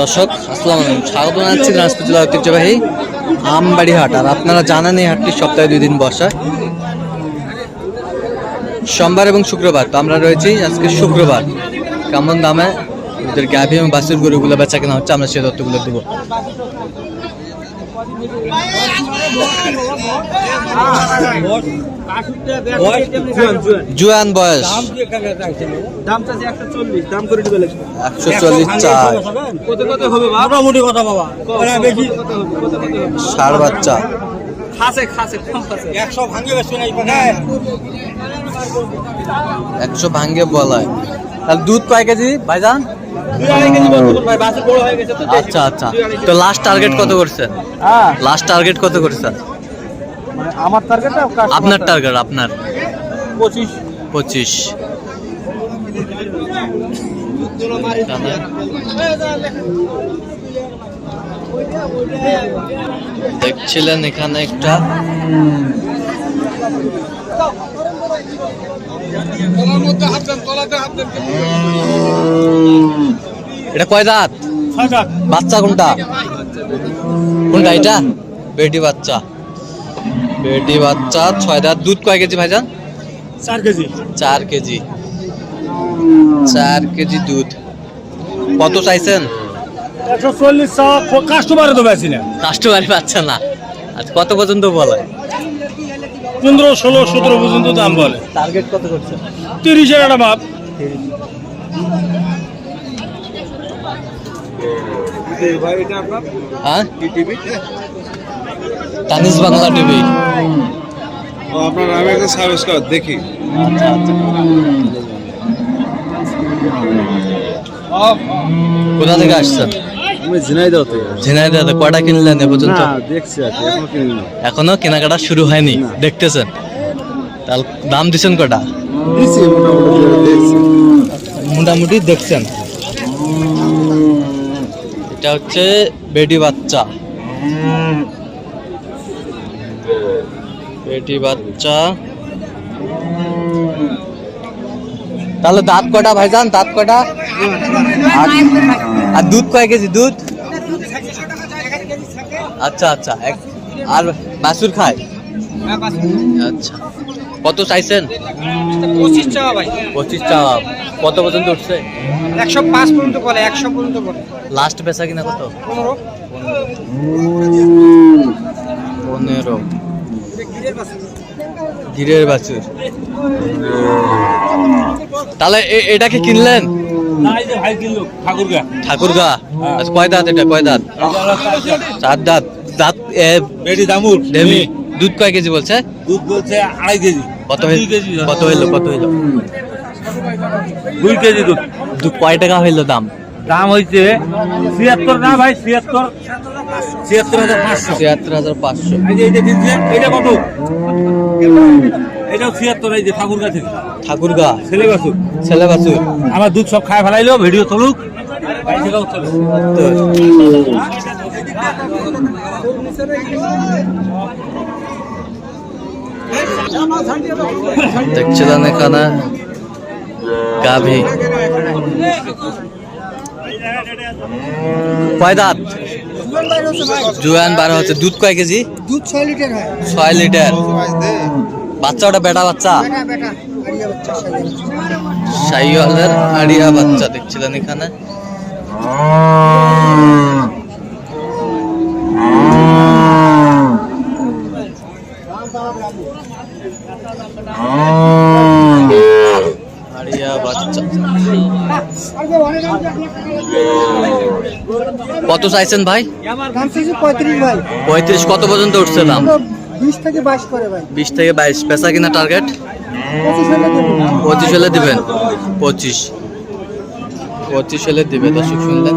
দর্শক, আসসালামু আলাইকুম। স্বাগত জানাচ্ছি দিনাজপুর জেলা ঐতিহ্যবাহী আমবাড়ি হাট আর আপনারা জানেন এই হাটটি সপ্তাহে দুই দিন বসা। সোমবার এবং শুক্রবার, তো আমরা রয়েছি আজকে শুক্রবার। কেমন দামে ওদের গাভী এবং বাসের গরুগুলো বেচা কেনা হচ্ছে, আমরা সেই তথ্যগুলো দেবো। জুয়ান বয়স। একশো চল্লিশ, চার। মোটামুটি কথা বাবা বাচ্চা। একশো ভাঙ্গে বলায় তাহলে দুধ কয় কেজি, ভাইজান? দুই আড়াই কেজি বর্তমান ভাই বাসে বড় হয়ে গেছে তো আচ্ছা আচ্ছা। তো লাস্ট টার্গেট কত করছেন হ্যাঁ। লাস্ট টার্গেট কত করছেন মানে আমার টার্গেট আপনার টার্গেট আপনার? পঁচিশ। পঁচিশ। দেখছিলেন এখানে একটা। এটা কয় দাঁত? বাচ্চা কোনটা? কোনটা এটা? বেটি বাচ্চা। বেটি বাচ্চা ছয় দাঁত দুধ কয় কেজি ভাইজান? চার কেজি। চার কেজি। চার কেজি দুধ। কত চাইছেন? একশো চল্লিশ কাস্টমারে তো বেশি না। কাস্টমারই পাচ্ছে না। আচ্ছা কত পর্যন্ত বলে? পনেরো ষোলো সতেরো পর্যন্ত দাম বলে। টার্গেট কত করছে তিরিশের একটা হ্যাঁ তানিস বাংলা টিভি। আপনার আমি একটা সার্ভিস কর দেখি আচ্ছা আচ্ছা কোথা থেকে আসছেন কয়টা কিনলেন এ পর্যন্ত? এখনও কেনাকাটা শুরু হয়নি দেখতেছেন? তাহলে দাম দিচ্ছেন কটা মোটামুটি দেখছেন। এটা হচ্ছে বেটি বাচ্চা। বেটি বাচ্চা। তাহলে দাঁত কটা ভাইজান? দাঁত কটা আর- দুধ কয় কেজি? দুধ? আচ্ছা আচ্ছা। আর বাসুর খায়? আচ্ছা। কত চাইছেন? পঁচিশ টাকা ভাই। পঁচিশ টাকা কত পর্যন্ত উঠছে? একশো পাঁচ পর্যন্ত বলে একশো পর্যন্ত বলে। লাস্ট বেচা কিনা কত? পনেরো। পনেরো। গিরের বাছুর। তাহলে এ- এটা কি কিনলেন? না এই যে ভাই কিনলো ঠাকুরগা। ঠাকুরগা? আচ্ছা কয় দাঁত এটা? কয় দাঁত? চার দাঁত। দাঁত। দামুর। ডেমি দুধ কয় কেজি বলছে? দুধ বলছে আড়াই কেজি। কত কেজি কত হইল কত হইল? দুই কেজি দুধ। দু- কয় টাকা হইল দাম? দাম হয়েছে ছিয়াত্তর না ভাই ছিয়াত্তর। ছিয়াত্তর হাজার পাঁচশো। ছিয়াত্তর হাজার পাঁচশো। এটা কত? এটাও ছিয়াত্তর এই যে ঠাকুরগা থেকে ঠাকুরগা ছেলে বাসুর ছেলে বাছুর। আমার দুধ সব খায় ফেলাইলো ভিডিও তুলুক। বাড়ি থেকেও চলে তো দেখছিলেন এখানে গাভী। কয় দাঁত? জুয়ান বারো হচ্ছে। দুধ কয় কেজি? দুধ ছয় লিটার। ছয় লিটার বাচ্চা ওটা বেটা বাচ্চা? শাহিওয়ালের আড়িয়া বাচ্চা দেখছিলেন এখানে আড়িয়া বাচ্চা কত চাইছেন ভাই? পঁয়ত্রিশ। কত পর্যন্ত উঠছে দাম? বিশ থেকে বাইশ। বিশ থেকে বাইশ পেশা কিনা টার্গেট পঁচিশ হলে পঁচিশ হলে দিবেন। পঁচিশ। পঁচিশ হলে দিবে, দর্শক শুনলেন।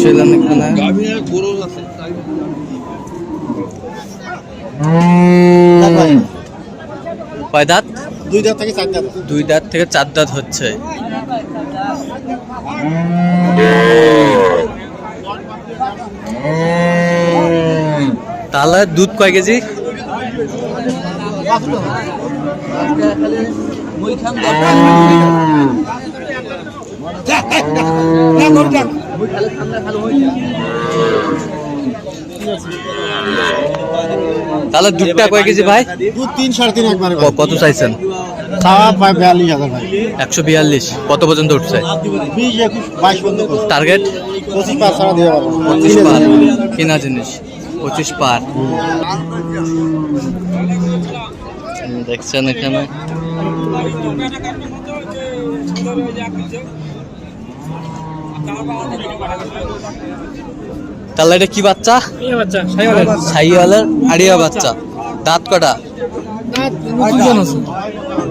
ছিলেন এখানে কয় দাঁত? দুই দাঁত থেকে চার দাঁত। দুই দাঁত থেকে চার দাঁত হচ্ছে। তাহলে দুধ কয় কেজি? তাহলে দুধটা কয় কেজি ভাই? দুধ তিন সাড়ে তিন একবারে কত চাইছেন? একশো বিয়াল্লিশ। কত পর্যন্ত উঠছে। টার্গেট পঁচিশ পার কেনা জিনিস। পঁচিশ পার। দেখছেন এখানে? তাহলে এটা কি বাচ্চা? সাইওয়ালের আড়িয়া বাচ্চা। দাঁত কটা?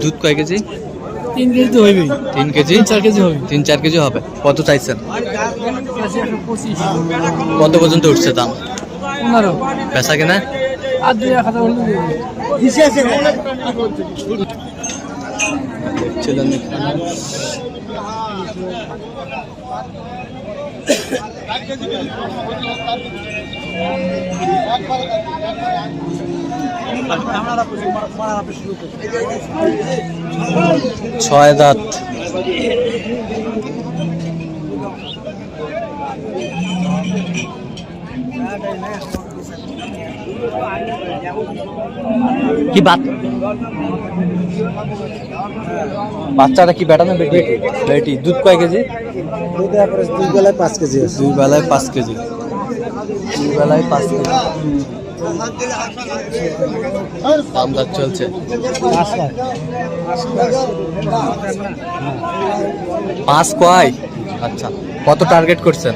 দুধ কয় কেজি? তিন কেজি তো হইবেই। তিন কেজি? চার কেজি হবে। তিন চার কেজি হবে। কত চাইছেন? কত পর্যন্ত উঠছে দাম? পনেরো। পেশা কেনা? আর দুই এক হাজার দেখছিলেন এখানে। ছয় দাঁত। কি বাত? বাচ্চাটা কি বেটা না বেটি? বেটি। দুধ কয় কেজি? দুই বেলায় পাঁচ কেজি আছে। দুই বেলায় পাঁচ কেজি। দুই বেলায় পাঁচ কেজি। দাম দর চলছে। পাঁচ কয়? আচ্ছা। কত টার্গেট করছেন?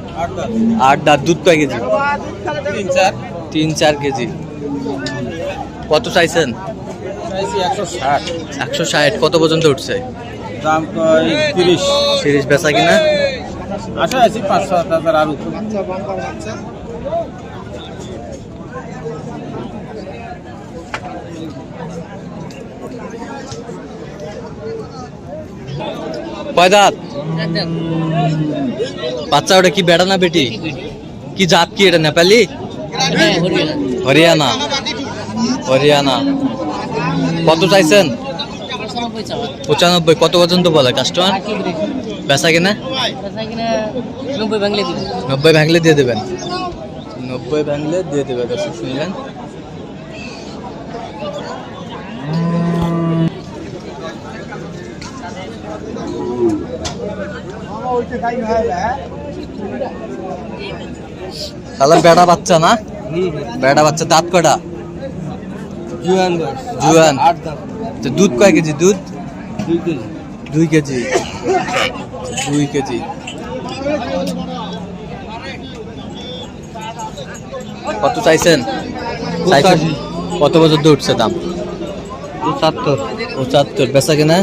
আট দাঁত দুধ কয় কেজি? তিন চার। কেজি। কত চাইছেন? একশো ষাট। কত পর্যন্ত উঠছে? দাম তিরিশ। তিরিশ বেচা কিনা? আশা আছি পাঁচ সাত হাজার আর কয় বাচ্চা ওটা কি বেড়া না বেটি? কি জাত কি এটা, নেপালি? হরিয়ানা। হরিয়ানা। কত চাইছেন? পঁচানব্বই। কত পর্যন্ত বলে কাস্টমার বেচা কিনা? নব্বই ভাঙলে দিয়ে দেবেন। নব্বই ভাঙলে দিয়ে দেবে শুনলেন তাহলে বেড়া বাচ্চা না? বেড়া বাচ্চা দাঁত কটা জুয়ান। জুয়ান। দুধ কয় কেজি? দুধ? দুই কেজি। দুই কেজি। কেজি। কত চাইছেন? কত পর্যন্ত উঠছে দাম? পঁচাত্তর। পঁচাত্তর। বেচা কিনা?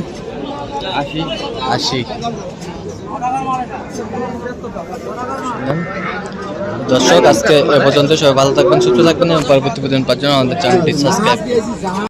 আশি আশি দর্শক আজকে এ পর্যন্ত সবাই ভালো থাকবেন সুস্থ থাকবেন এবং পরবর্তী পর্যন্ত পাওয়ার জন্য আমাদের চ্যানেলটি সাবস্ক্রাইব